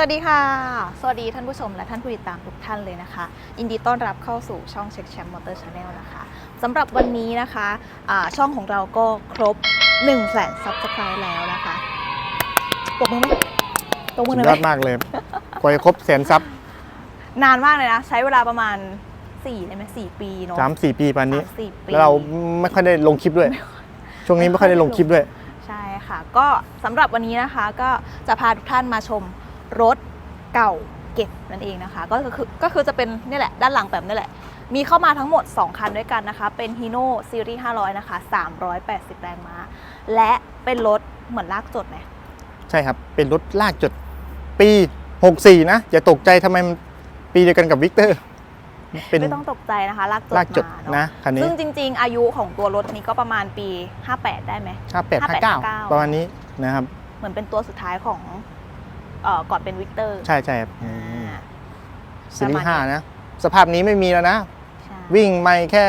วัสดีค่ะ สวัสดีท่านผู้ชมและท่านผู้ติดตามทุกท่านเลยนะคะ ยินดีต้อนรับเข้าสู่ช่องเช็คแชมป์มอเตอร์ชาแนลนะคะสำหรับวันนี้นะคะอ่าช่องของเราก็ครบ1นึ่งแสนซับสไครต์แล้วนะคะปรบมือไหมตบมือหสุน่ดอยยไหอมดมากเลยกว่าจะครบแสนซับนานมากเลยนะ ใช้เวลาประมาณ4ได้ไหมสี่ปีเนาะสามสี่ปีปันนี้สามสี่ปีแล้วเราไม่ค่อยได้ลงคลิปด้วย ช่วงนี้ไม่ค่อยได้ลงคลิปด้วย ใช่ค่ะ ก็สำหรับวันนี้นะคะก็จะพาทุกท่านมาชม รถเก่าเก็บนั่นเองนะคะ ก็คือก็คือจะเป็นนี่แหละด้านหลังแบบนี่แหละ มีเข้ามาทั้งหมด 2 คันด้วยกันนะคะ เป็น Hino Series 500 นะคะ 380 แรงม้า และเป็นรถเหมือนลากจดไหมใช่ครับ เป็นรถลากจดปี 64 นะ อย่าตกใจทำไมมันปีเดียวกันกับวิกเตอร์เป็นไม่ต้องตกใจนะคะ ลากจดลากจดมานะเนาะคันนี้ซึ่งจริง ๆ อายุของตัวรถนี้ก็ประมาณปี 58 ได้ไหม58 59 ประมาณนี้นะครับ เหมือนเป็นตัวสุดท้ายของ เอ่อก่อนเป็นวิกเตอร์ใช่ใช่ครับอ่าซีรีประมาณส์ห้านี้นะ สภาพนี้ไม่มีแล้วนะ ใช่ วิ่งไม่แค่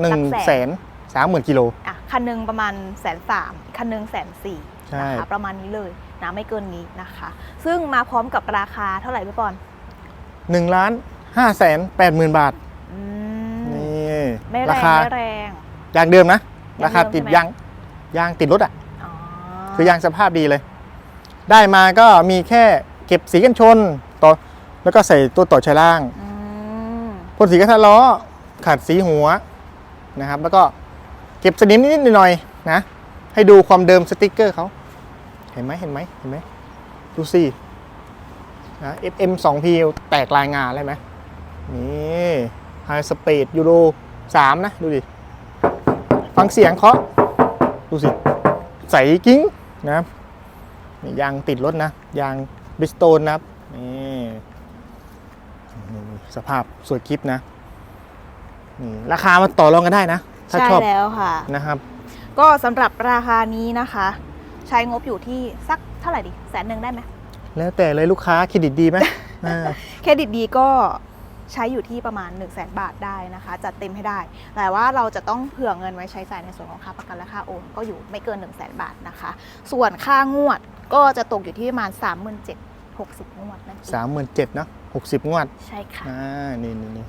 1นึ่งหลักแสแสน นสามหมื่นกิโล อะคันหนึงประมาณแสนสามคันหนึงแสนสี่ใช่ นะคะประมาณนี้เลยนะไม่เกินนี้นะคะ ซึ่งมาพร้อมกับราคาเท่าไหร่พี่ปอน1ล้าน5แสน8หมื่นบาท อืมนี่ไม่แรรางคาไม่แรงยางเดิมนะยางเดิมราคาติดใช่ไหมยางยางติดรถอะ อ๋อคือยางสภาพดีเลย ได้มาก็มีแค่เก็บสีกันชนต่อแล้วก็ใส่ตัวต่อชายล่างอืมพ่นสีกระทะล้อขัดสีหัวนะครับ แล้วก็เก็บสนิมนิดๆหน่อยๆนะ ให้ดูความเดิมสติกเกอร์เขาเห็นไหมเห็นไหมเห็นไหมดูสินะ FM 2P แตกลายงานเลยไหมนี่ไฮสปีดยูโร3 นะ ดูดิ ฟังเสียงเคาะดูสิ ใสกิ้งนะครับนี่ ยางติดรถนะ ยางบริสโตนนะครับนี่นี่สภาพสวยคลิปนะนี่ราคามาต่อรองกันได้นะ ถ้าใช่ชอบแล้วค่ะ นะครับ ก็สำหรับราคานี้นะคะ ใช้งบอยู่ที่สักเท่าไหร่ดีแสนหนึ่งได้ไหมแล้วแต่เลยลูกค้าเครดิตดีไหมอ่า เครดิตดีก็ ใช้อยู่ที่ประมาณ 1 0 0 0 0แบาทได้นะคะ จัดเต็มให้ได้ แต่ว่าเราจะต้องเผื่อเงินไว้ใช้จ่ายในส่วนของค่าประกันและค่าโอนก็อยู่ไม่เกิน 1 0 0 0 0แบาทนะคะ ส่วนค่างวดก็จะตกอยู่ที่ประมาณ 3 7 0 0 0 60 งวดนั่นเองสามหมื่นเจ็ดเนาะหกสิบงวดใช่ค่ะ อ่านี่นี่นี่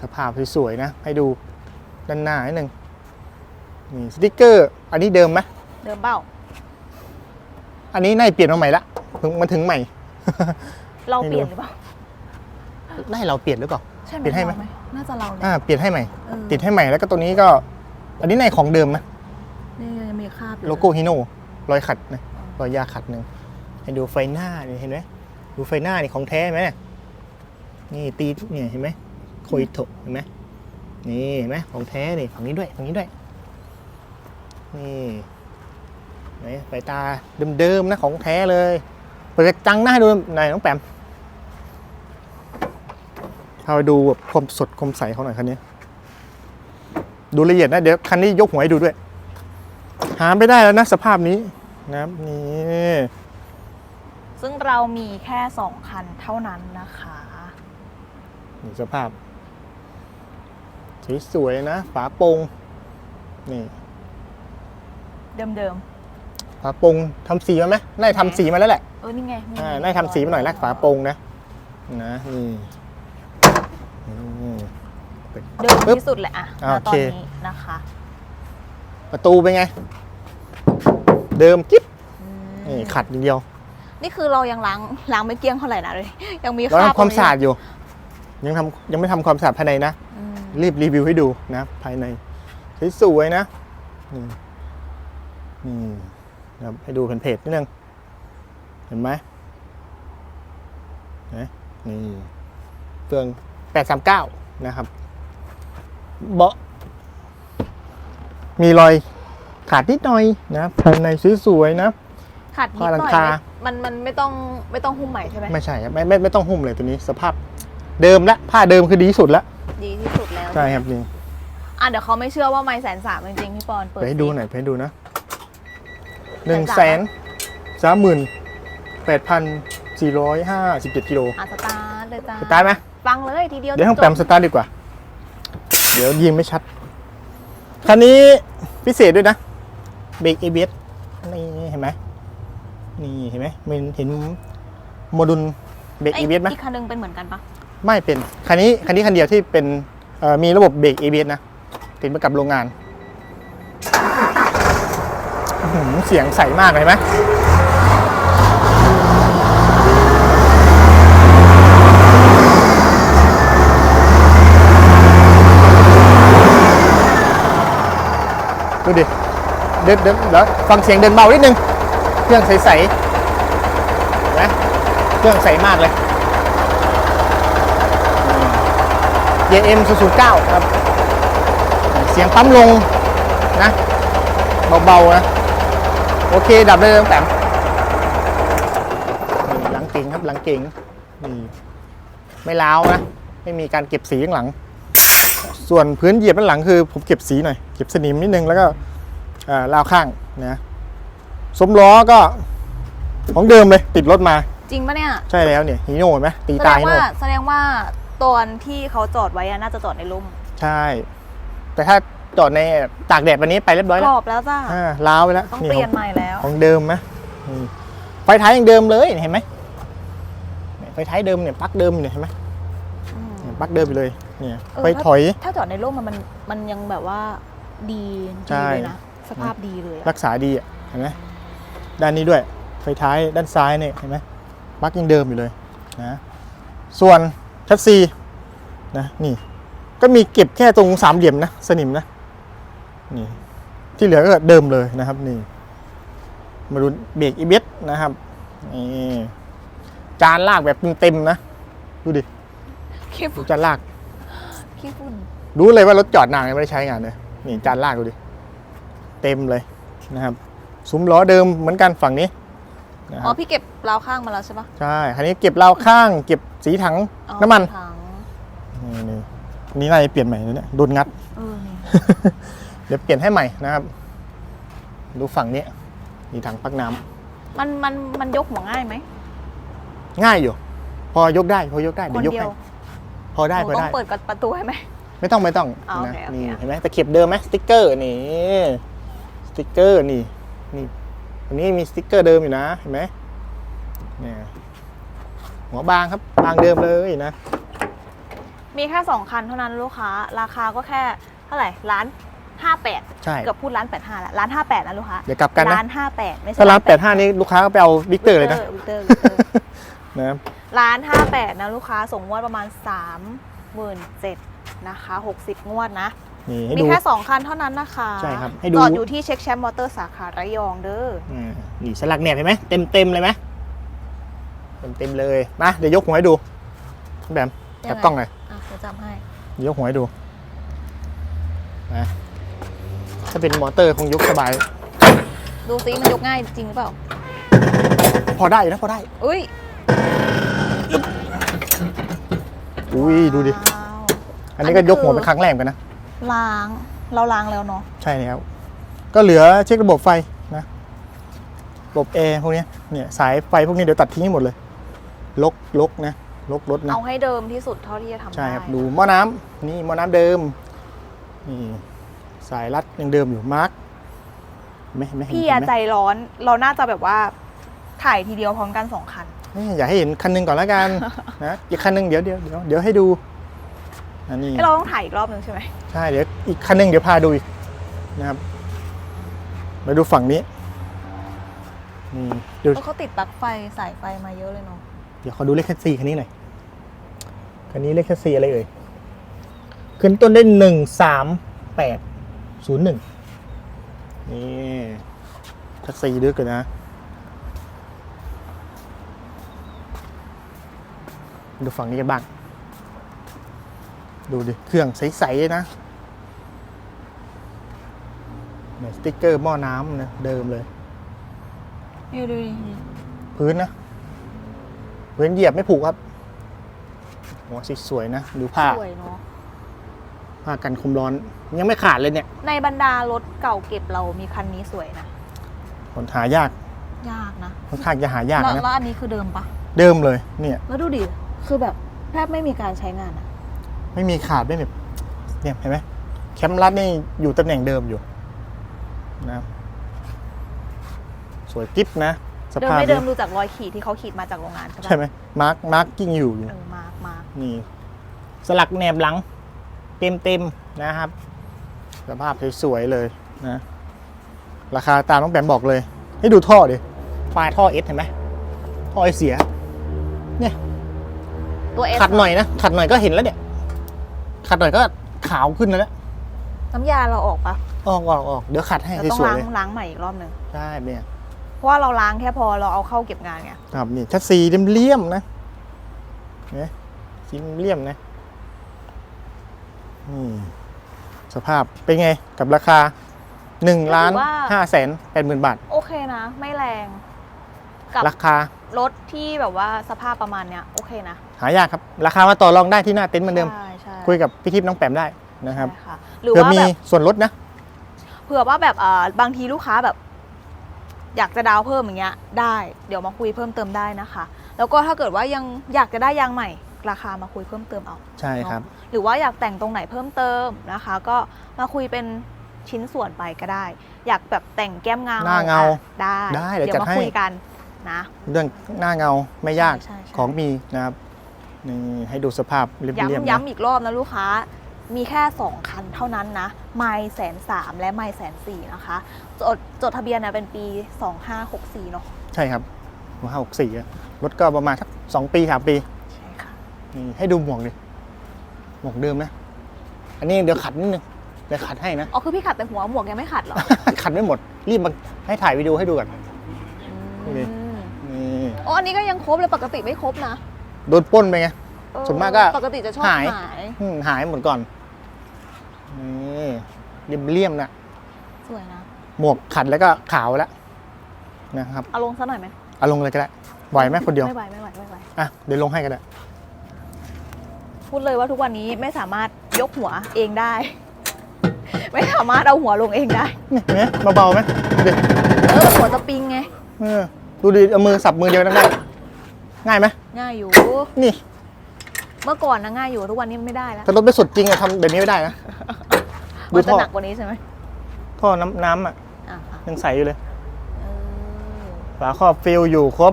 สภาพสวยๆนะ ให้ดูด้านหน้านิดนึงนี่สติกเกอร์ อันนี้เดิมไหมเดิมเบ้า อันนี้น่าจะเปลี่ยนมาใหม่ละเพิ่งมาถึงใหม่ เราไม่รู้เปลี่ยนหรือเปล่า ได้เราเปลี่ยนหรือเปล่า ใช่ไหมเปลี่ยนให้ไหม ราน่าจะเราเนี่ยอ่าเปลี่ยนให้ใหม่ เออติดให้ใหม่แล้วก็ตัวนี้ก็ อันนี้ในของเดิมไหมนี่ยังมีคราบอยู่โลโก้ฮิโน่รอยขัดนะรอยยาขัดหนึ่งให้ดูไฟหน้านี่เห็นไหมดูไฟหน้านี่ของแท้ไหมนี่ตีเนี่ยเห็นไหมโคอิโตะเห็นไหมนี่เห็นไหมของแท้นี่ฝั่งนี้ด้วยฝั่งนี้ด้วยนี่ไหนไฟตาเดิมๆนะของแท้เลยเปิดกระจังหน้าให้ดูหน่อยน้องแปมพาไปดูแบบความสดความใสเขาหน่อยคันนี้ ดูละเอียดนะ เดี๋ยวคันนี้ยกหัวให้ดูด้วย หาไม่ได้แล้วนะ สภาพนี้นะครับนี่ซึ่งเรามีแค่ 2 คันเท่านั้นนะคะนี่สภาพ สวยๆนะ ฝาโปร่งนี่ เดิมฝาโปร่งทำสีมาไหมน่าจะทำสีมาแล้วแหละๆเออ นี่ไงมีอ่าน่าจะทำสีมาหน่อยนะฝาโปร่งนะ นะนี่อืม เดิมปึ๊บ ที่สุดแหละอะอ่าณตอโอนเคนี้นะคะประตูเป็นไง เดิมกิ๊บอืมนี่ขัดอย่างเดียวนี่คือเรายังล้างล้างไม่เกลี้ยงเท่าไหร่นะเลย ยังมีเราคราบทำความตรงนี้สะอาดอยู่ ยังทำยังไม่ทำความสะอาดภายในนะ อืมรีบรีวิวให้ดูนะภายในสวยๆนะนี่นี่นะครับให้ดูเป็นเพจนิดนึงเห็นไหมเห็นไหมนี่เฟือง839 นะครับ เบาะมีรอยขาดนิดหน่อยนะภายในสวยๆนะ ขัดนิดผ้าหลัหงน่อยคาไหมมันมันไม่ต้องไม่ต้องหุ้มใหม่ใช่ไหมไม่ใช่ครับไม่ไม่ไม่ต้องหุ้มเลยตัวนี้สภาพเดิมละผ้าเดิมคือดีที่สุดละดีที่สุดแล้วใช่ครับนี่อะเดี๋ยวเขาไม่เชื่อว่าไม่แสนสามจริงๆพี่ปอนเปิดไปให้ดูสิหน่อยไปให้ดูนะหนึ่งแสแสนนสามสามหมื่นแปดพันสี่ร้อยห้าสิบเจ็ดกิโลอะสตาร์ทเลยจ้าสตาร์ทไหมฟังเลยทีเดียวเดี๋ยวให้จบแปมสตาร์ทดีกว่า เดี๋ยวยิงไม่ชัด คันนี้พิเศษด้วยนะ เบรก ABS นี่เห็นไหม นี่เห็นไหมมันเห็นโมดูลเบรกไอ้ ABS ไหมอีกคันหนึงเป็นเหมือนกันปะไม่เป็น คันนี้คันนี้คันเดียวที่เป็นเอ่อมีระบบเบรก ABS นะ ติดมากับโรงงานอื้อหือเสียงใสมากเลยเห็นไหม ดูดิ เดินเดินเดี๋ยวฟังเสียงเดินเบานิดนึง เครื่องใสๆนไหมเครื่องใสมากเลย JM 009ครับ เสียงปั๊มลงนะ เบาๆนะ โอเค ดับได้เลยตั้งแต่หลังเก่งครับ หลังเก่งนี่ไม่ล้าวนะ ไม่มีการเก็บสีข้างหลัง ส่วนพื้นเหยียบด้านหลังคือผมเก็บสีหน่อยเก็บสนิมนิดนึงแล้วก็อ่าราวข้างนะสมล้อก็ของเดิมเลยติดรถมา จริงปะเนี่ย ใช่แล้วเนี่ยฮีโน่เห็นไหมตีแสดตางฮีว่าโน่แสดงว่าตอนที่เขาจอดไว้อะน่าจะจอดในร่มใช่ แต่ถ้าจอดในตากแดดวันนี้ไปเรียบร้อยกแล้รวอบแล้วจ้าอ่าล้าวไปแล้วต้องนี่เปลี่ยนของใหม่แล้วของเดิมไหมนี่ไฟท้ายยังเดิมเลยเห็นไหมเนี่ยไฟท้ายเดิมเนี่ยปลั๊กเดิมเนี่ยเห็นไหมอืมเนี่ยปลั๊กเดิมอยู่เลย เนี่ยเออไฟถอย ถ้าจอดในร่มมันมันมันยังแบบว่าดีใช่ ดีเลยนะสภาพดีเลยอะรักษาดีอะเห็นไหมด้านนี้ด้วย ไฟท้ายด้านซ้ายเนี่ยเห็นไหมปลั๊กยังเดิมอยู่เลยนะส่วนแท็ซีนะนี่ ก็มีเก็บแค่ตรงสามเหลี่ยมนะสนิมนะนี่ที่เหลือก็เดิมเลยนะครับนี่มาดูเบรกอีเบสนะครับนี่จานลากแบบเต็มๆนะ ดูดิขี้ดูฝุ่นจานลาก ขี้ฝุ่นรู้เลยว่ารถจอดนานไม่ได้ใช้งานเลยนี่จานลากดูดิ เต็มเลยนะครับซุ้มล้อเดิมเหมือนกันฝั่งนี้นะคอ๋อรับพี่เก็บราวข้างมาแล้วใช่ปะใช่คันนี้เก็บราวข้าง เก็บสีถังอ๋อน้ำมันถังนี่นี่อันนี้น่าจะเปลี่ยนใหม่นะเนี่ยโดนงัด เออนี่เดี๋ยวเปลี่ยนให้ใหม่นะครับ ดูฝั่งนี้มีถังปักน้ำมันมันมันยกหัวง่ายไหมง่ายอยู่ พอยกได้พอยกได้คเดี๋ยวยกนเดียให้ว พอได้หนูพอต้อได้ งเปิดกับประตูให้ไหม ไม่ต้องไม่ต้องอ๋อโอนะเคโอเค นี่เห็นไหมตะเข็บเดิมไหมสติ๊กเกอร์นี่สติ๊กเกอร์นี่นี่อันนี้มีสติ๊กเกอร์เดิมอยู่นะเห็นไหมเนี่ยหัวบางครับบางเดิมเลยนะมีแค่สองคันเท่านั้นลูกค้า ราคาก็แค่เท่าไหร่ล้านห้าแปดใช่ เกือบพูดล้านแปดห้าละล้านห้าแปดนะลูกค้าเดี๋ยวกลับกันนะ ล้านห้าแปดไม่ใช่ถ้าร้านแปดห้านี้ลูกค้าก็ไปเอาวิกเตอร์เลยนะ วิกเตอร์วิกเตอร์นะครับล้านห้าแปดนะลูกค้าส่งงวดประมาณสามหมื่นเจ็ดนะคะหกสิบงวดนะ นี่ให้มีดู แค่ 2 คันเท่านั้นนะคะใช่ครับให้ดู จอดอยู่ที่เช็คแชมป์มอเตอร์สาขาระยองเด้อ อ่านี่สลักแหนบเห็นไหมเต็มเต็มๆเลยไหมเต็มเต็มๆเลยมาเดี๋ยวยกหัวให้ดูแบมจับกล้องหน่อยอะเดี๋ยวจำให้ยกหัวให้ดูนะถ้าเป็นมอเตอร์คงยกสบาย ดูซิมันยกง่ายจริงหรือเปล่า พอได้อยู่นะพอได้ อุ้ย อุ้ยดูดิว้าวอันนี้ก็ยกหัวเป็นครั้งแรกเหมือนกันนะ ล้าง เราล้างแล้วเนาะ ใช่แล้ว ก็เหลือเช็คระบบไฟนะ ระบบแอร์พวกเนี้ยเนี่ยสายไฟพวกนี้เดี๋ยวตัดทิ้งให้หมดเลย ลกลกนะ ลกรถนะ เอาให้เดิมที่สุดเท่าที่จะทำใช่ครับได้ดูหม้อน้ำนี่หม้อน้ำเดิม นี่สายรัดยังเดิมอยู่ มาร์กไม่ไม่เห็นพี่เห็อะนไหมใจร้อน เราน่าจะแบบว่าถ่ายทีเดียวพร้อมกันสองคันเอ้ยอย่าให้เห็นคันหนึงก่อนแล้วกันนะอีกคันหนึงเดี๋ยวเดี๋ยวเดี๋ยวเดี๋ยวให้ดูอันนี้ให้เราต้องถ่ายอีกรอบหนึ่งใช่ไหมใช่เดี๋ยวอีกคันหนึงเดี๋ยวพาดูอีกนะครับมาดูฝั่งนี้นี่ดูเออเขาติดปลั๊กไฟสายไฟมาเยอะเลยเนาะเดี๋ยวขอดูเลขแท็กซี่คันนี้หน่อยคันนี้เลขแท็กซี่อะไรเอ่ยขึ้นต้นได้หนึ่งสามแปดศูนย์หนึ่งนี่แท็กซี่ดึกเลยนะ ดูฝั่งนี้กันบ้าง ดูดิ เครื่องใสๆเลยนะเนี่ยสติ๊กเกอร์หม้อน้ำนะเดิมเลยนี่ดูดิพื้นนะพื้นเหยียบไม่ผูกครับหัวสวยๆนะดูผ้า สวยเนาะผ้ากันคุมร้อน ยังไม่ขาดเลยเนี่ย ในบรรดารถเก่าเก็บเรามีคันนี้สวยนะผลหายาก ยากนะค่อนข้างจะหายากแล้วนะแล้วอันนี้คือเดิมปะเดิมเลยเนี่ย แล้วดูดิ คือแบบแทบไม่มีการใช้งานอะไม่มีขาดไม่แบบเนี่ยเห็นไหมแคมรัดนี่อยู่ตำแหน่งเดิมอยู่นะครับสวยกิ๊บนะสเดิมภาพไม่เดิมนี้ดูจากรอยขีดที่เขาขีดมาจากโรงงานใช่ปะใช่ไหมมาร์กมาร์กกิ้งอยู่อยู่ เออมากมากนี่ สลักแหนบหลัง เต็มเต็มๆนะครับ สภาพสวยๆเลยนะ ราคาตามน้องแปมบอกเลย ให้ดูท่อดิไฟล์ท่อเอสเห็นไหมท่อไอเสีย ตัวเอสขัดหน่อยนะขัดหน่อยก็เห็นแล้วเนี่ยขัดหน่อยก็ขาวขึ้นแล้วเนี่ยน้ำยาเราออกปะออกออกออกเดี๋ยวขัดให้เราต้องสวยล้าๆงเลยล้างใหม่อีกรอบหนึ่งใช่เนี่ยเพราะว่าเราล้างแค่พอเราเอาเข้าเก็บงานไงครับนี่ชัดสีเลี่ยมๆนะเนี่ยสีเลี่ยมๆนะนี่สภาพเป็นไงกับราคา1ล้าน5แสน8หมื่นบาท โอเคนะ ไม่แรง กับราคารถที่แบบว่าสภาพประมาณเนี้ย โอเคนะ หายากครับ ราคามาต่อรองได้ที่หน้าเต็นท์เหมือนเดิม ใช่ใช่คุยกับพี่ทิพย์น้องแปมได้นะครับใช่ค่ะหรือเผื่อว่ามีแบบส่วนลดนะ เผื่อว่าแบบเอ่อบางทีลูกค้าแบบ อยากจะดาวน์เพิ่มอย่างเงี้ย ได้ เดี๋ยวมาคุยเพิ่มเติมได้นะคะ แล้วก็ถ้าเกิดว่ายังอยากจะได้ยางใหม่ ราคามาคุยเพิ่มเติมเอา ใช่ครับเนาะหรือว่าอยากแต่งตรงไหนเพิ่มเติมนะคะ ก็มาคุยเป็นชิ้นส่วนไปก็ได้ อยากแบบแต่งแก้มเงาหน้าเงาอะได้ได้เดี๋ยวเดี๋ยจัดวมาให้ คุยกันนะ เรื่องหน้าเงาไม่ยากใช่ใช่ของมีนะครับ นี่ให้ดูสภาพเรียบๆย้ำนะย้ำอีกรอบนะลูกค้า มีแค่ 2 คันเท่านั้นนะ ไม่แสนสามและไม่แสนสี่นะคะ จดจดทะเบียนเนี่ยเป็นปี 2564 เนาะใช่ครับหัวห้าหกสี่รถก็ประมาณสักสองปีสามปี ใช่ค่ะ นี่ให้ดูหมวกดิหมวกเดิมนะ อันนี้เดี๋ยวขัดนิดนึงเดี๋ยวขัดให้นะ อ๋อ คือพี่ขัดแต่หัวหมวกยังไม่ขัดเหรอ ขัดไม่หมด รีบมาให้ถ่ายวิดีโอให้ดูก่อน นี่อืมนี่ อ๋อ อันนี้ก็ยังครบเลยปกติไม่ครบนะ โดนปล้นไปไง เออส่วนมากก็ปกติจะชอบหายหายอืมหายหมดก่อนนี่เรียบเลี่ยมๆนะสวยนะ หมวกขัดแล้วก็ขาวแล้วนะครับ เอาลงซะหน่อยไหมเอาลงเลยก็ได้ไหวไหมคนเดียวไม่ไหวไม่ไหวไม่ไหวอะเดี๋ยวลงให้ก็ได้พูดเลยว่าทุกวันนี้ไม่สามารถยกหัวเองได้ ไม่สามารถเอาหัวลงเองได้นี่เห็นไหมเบาๆไหมดูดิเออหัวสปริงไง เออดูดิเอามือสับมือเดียวนั่นได้ง่ายไหม ง่ายอยู่ นี่ เมื่อก่อนนะง่ายอยู่ทุกวันนี้ไม่ได้แล้วถ้ารถไม่สุดจริงอะทำแบบนี้ไม่ได้นะดูมันจะท่อหนักกว่านี้ใช่ไหมท่อน้ำน้ำอะอะอะยังใสอยู่เลย เออฝาครอบฟิลอยู่ครบ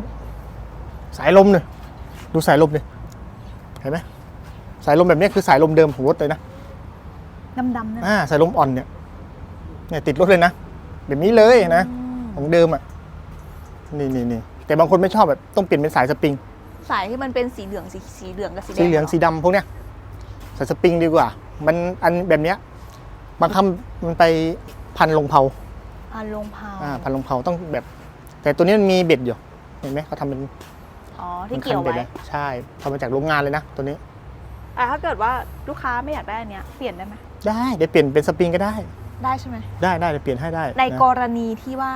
สายลมเนี่ยดูสายลมดิเห็นไหมสายลมแบบนี้คือสายลมเดิมของรถเลยนะดำดำๆนั่นอ่าสายลมอ่อนเนี่ยเนี่ยติดรถเลยนะแบบนี้เลยนะ อืมของเดิมอะนี่นี่นี่แต่บางคนไม่ชอบแบบต้องเปลี่ยนเป็นสายสปริง สายที่มันเป็นสีเหลืองสีสีเหลืองกับสีแดงสีเหลืองสีดำพวกเนี้ยสายสปริงดีกว่า มันอันแบบเนี้ยบางคำมันไปพันลงเผาพันลงเผาอ่าพันลงเผาต้องแบบ แต่ตัวนี้มันมีเบ็ดอยู่เห็นไหมเขาทำเป็นอ๋อที่เป็นเกี่ยวเบ็ดไว้นะใช่ทำมาจากโรงงานเลยนะตัวนี้แต่ถ้าเกิดว่าลูกค้าไม่อยากได้อันเนี้ยเปลี่ยนได้ไหมได้เดี๋ยวเปลี่ยนเป็นสปริงก็ได้ ได้ใช่ไหมได้ได้เดี๋ยวเปลี่ยนให้ได้ ในนะกรณีที่ว่า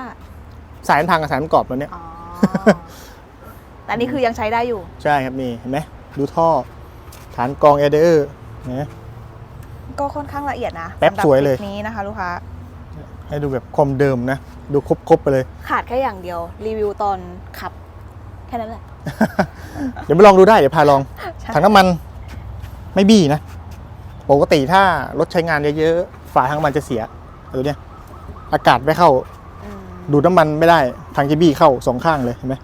สายมันพังกับสายมันกรอบตัวเนี้ยอ๋อ แต่อันนี่คือยังใช้ได้อยู่ ใช่ครับนี่เห็นไหมดูท่อ ฐานกรองเอเดอร์นะ ก็ค่อนข้างละเอียดนะแป๊บสำหรับสวยเลยคลิปนี้นะคะ ลูกค้า ให้ดูแบบความเดิมนะ ดูครบๆไปเลย ขาดแค่อย่างเดียว รีวิวตอนขับ แค่นั้นแหละ เดี๋ยวไปลองดูได้ เดี๋ยวพาลอง ใช่ ถังน้ำมันไม่บี้นะ ปกติถ้ารถใช้งานเยอะๆ ฝาถังน้ำมันจะเสียตัวเนี้ย อากาศไม่เข้า อืมดูดน้ำมันไม่ได้ทางจะบี้เข้าสองข้างเลยเห็นไหม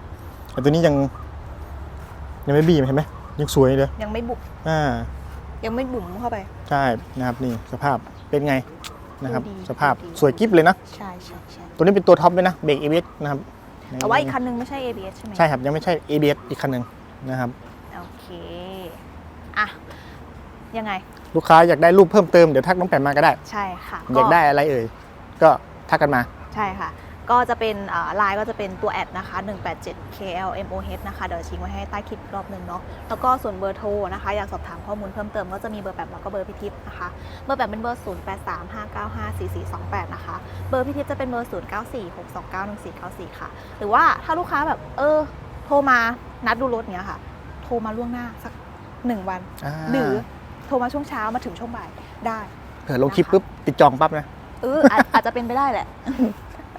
แต่ตัวนี้ยัง ยังไม่บี้เห็นไหมยังสวยเลยยังไม่บุบอ่า ยังไม่บุ๋มเข้าไป ใช่นะครับนี่สภาพเป็นไงนะครับ ดูดีสภาพดูดี สวยกิ๊บเลยนะ ใช่ใช่ใช่ตัวนี้เป็นตัวท็อปเลยนะเบรก ABS นะครับแต่ว่าอีกคันนึงไม่ใช่ ABS ใช่ไหมใช่ครับยังไม่ใช่ ABS อีกคันหนึ่งนะครับ โอเคอะยังไงลูกค้าอยากได้รูปเพิ่มเติมเดี๋ยวทักน้องแปมมาก็ได้ ใช่ค่ะอยากได้อะไรเอ่ยก็ทักกันมา ใช่ค่ะ ก็จะเป็นไลน์ก็จะเป็นตัวแอดนะคะ 187 KLMOH นะคะ เดี๋ยวทิ้งไว้ให้ใต้คลิปอีกรอบหนึ่งเนาะ แล้วก็ส่วนเบอร์โทรนะคะ อยากสอบถามข้อมูลเพิ่มเติมก็จะมีเบอร์แบบแล้วก็เบอร์พิทิพย์นะคะ เบอร์แบบเป็นเบอร์ 0835954428 นะคะ เบอร์พิทิพย์จะเป็นเบอร์ 0946291494 ค่ะ หรือว่าถ้าลูกค้าแบบเออโทรมานัดดูรถเนี้ยค่ะ โทรมาล่วงหน้าสักหนึ่งวันอ่าหรือโทรมาช่วงเช้ามาถึงช่วงบ่ายได้ เผื่อลงคลิปปุ๊บติดจองปั๊บนะเอออาจอาจจะเป็นไปได้แหละ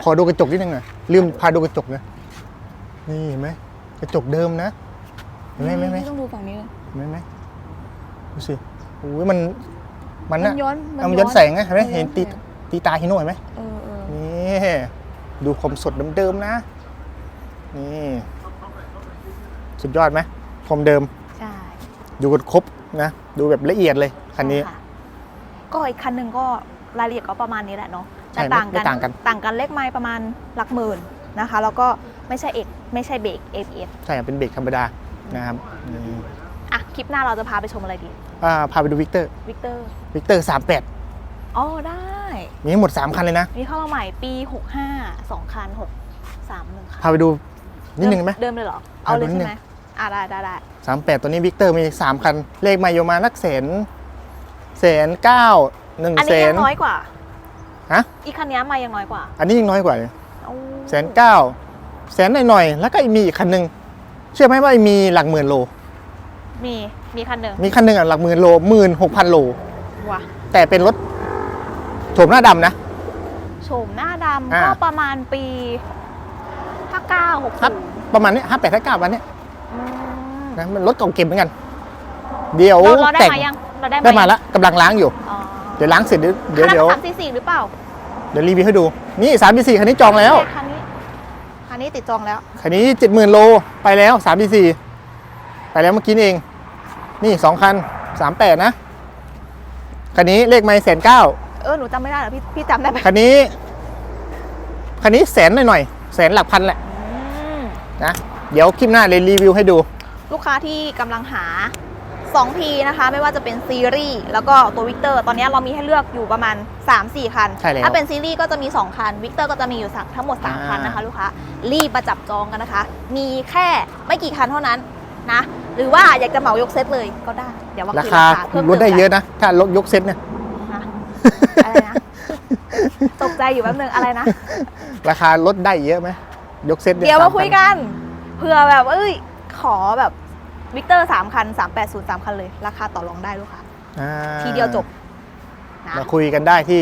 ขอดูกระจกนิดนึงหน่อยลืมพาดูกระจกนะนี่เห็นไหมกระจกเดิมนะเห็นไหมเห็นไหมเห็นไหมต้องดูฝั่งนี้เลยเห็นไหมดูสิโอ้ยมันมันมัน่ะนย้อนเอามันย้อนแสงไงเห็นไหมมัเห็นย้อตีแสงตีตาฮิโน่เห็นไหมเออเออนี่ดูความสดเดิมๆนะ นี่สุดยอดไหมคมเดิมใช่ดูกันครบนะดูแบบละเอียดเลยคันนี้ใช่ะก็อีกคันหนึ่งก็รายละเอียดก็ประมาณนี้แหละเนาะใช่ แต่ต่างไม่กันต่างกันต่างกันเลขไม้ประมาณหลักหมื่นนะคะ แล้วก็ไม่ใช่เอกไม่ใช่เบรก ABS ใช่เป็นเบรกธรรมดานะครับนี่อะคลิปหน้าเราจะพาไปชมอะไรดีอ่าพาไปดูวิกเตอร์วิกเตอร์วิกเตอร์สามแปดอ๋อได้ มีทั้งหมด 3 คันเลยนะ มีเข้ามาใหม่ปี 65 2 คัน 6 3 1ค่ะพาไปดูนิดนึงไหมเดิมเลยเหรอ เอาเลยเอานิดนึใช่งไหมอะได้ได้ได้สามแปดตัวนี้วิกเตอร์มี 3 คัน เลขมาอยู่ประมาณนักแสนแสนเก้าหนึ่งอันแสนี้ยันงน้อยกว่า ฮะอีกคันนี้มายังน้อยกว่า อันนี้ยังน้อยกว่าเลยโอ้แสนเก้าแสนหน่อยๆแล้วก็มีอีกคันหนึ่งเชื่อไหมว่ามีหลักหมื่นโล มีมีคันหนึ่งมีคันหนึ่งอะหลักหมื่นโลหมื่นหกพันโลว่ะแต่เป็นรถโฉมหน้าดำนะโฉมหน้าดำอ่าก็ประมาณปี59ครับ60ประมาณนี้ห้าแปดห้าเก้าวันเนี้ยอืมนะมันรถเก่าเก็บเหมือนกัน เดี๋ยวเราเราได้แต่งมายังเราได้ได้มายังแล้วกำลังล้างอยู่อ๋อ เดี๋ยวล้างเสร็จเดี๋ยวเดี๋ยวคันเดี๋ยวนั้นสามสี่สี่หรือเปล่าเดี๋ยวรีวิวให้ดู นี่สามสี่คันนี้จองแล้วใช่คันนี้คันนี้ติดจองแล้วคันนี้เจ็ดหมื่นโลไปแล้วสามสี่ไปแล้วเมื่อกี้นี่เอง นี่สองคันสามแปดนะ คันนี้เลขไม่แสนเก้าเออหนูจำไม่ได้เหรอพี่พี่จำได้ไหมคันนี้ คันนี้แสนหน่อยๆแสนหลักพันแหละอืมนะ เดี๋ยวคลิปหน้าเลยรีวิวให้ดู ลูกค้าที่กำลังหา 2P นะคะ ไม่ว่าจะเป็นซีรีส์แล้วก็ตัววิกเตอร์ตอนนี้เรามีให้เลือกอยู่ประมาณ 3-4 คัน ใช่แล้วถ้าเป็นซีรีส์ก็จะมี 2 คันวิกเตอร์ก็จะมีอยู่สักทั้งหมด3อ่าคันนะคะลูกค้ารีบมาจับจองกันนะคะ มีแค่ไม่กี่คันเท่านั้นนะ หรือว่าอยากจะเหมายกเซตเลยก็ได้ เดี๋ยวว่าราคุยคาราคาเพิ่มลดได้ติมเยอะนะ ถ้ารถยกเซ็ตเนี่ยนะอะไรนะตกใจอยู่แป๊บนึงอะไรนะ ราคาลดได้เยอะไหมยกเซ็ตนี่เดี๋ยวมาคุย3,000กันเผื่อแบบเอ้ยขอแบบ วิกเตอร์สามคัน380 3คันเลย ราคาต่อรองได้ลูกค้าอ่าทีเดียวจบนะมาคุยกันได้ที่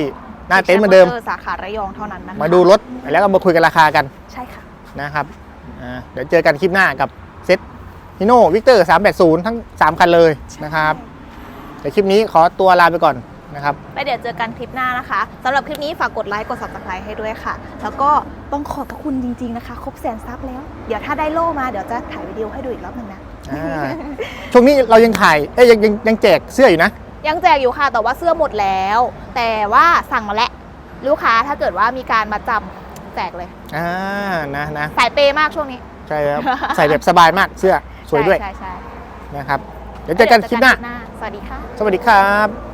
หน้าเต็นท์เหมือนเดิม สาขาระยองเท่านั้นนะคะมาดูรถแล้วก็มาคุยกันราคากันใช่ค่ะ นะครับอ่าเดี๋ยวเจอกันคลิปหน้ากับเซ็ตฮิโน่วิกเตอร์380 ทั้ง 3 คันเลยนะครับแต่คลิปนี้ขอตัวลาไปก่อนนะครับแล้วเดี๋ยวเจอกันคลิปหน้านะคะสำหรับคลิปนี้ฝากกดไลค์กด subscribe ให้ด้วยค่ะ แล้วก็ต้องขอบพระคุณจริง ๆนะคะ ครบแสนซับแล้ว เดี๋ยวถ้าได้โล่มาเดี๋ยวจะถ่ายวิดีโอให้ดูอีกรอบหนึ่งนะ อ่าช่วงนี้เรายังถ่ายเอ้ยยังยังยังแจกเสื้ออยู่นะ ยังแจกอยู่ค่ะแต่ว่าเสื้อหมดแล้ว แต่ว่าสั่งมาแล้วลูกค้าถ้าเกิดว่ามีการมาจำแจกเลยอ่านะนะสายเปย์มากช่วงนี้ใช่ครับใส่แบบสบายมากเสื้อสวยด้วยใช่ใช่ใช่นะครับ เดี๋ยวเจอกันคลิปหน้า สวัสดีค่ะ สวัสดีครับ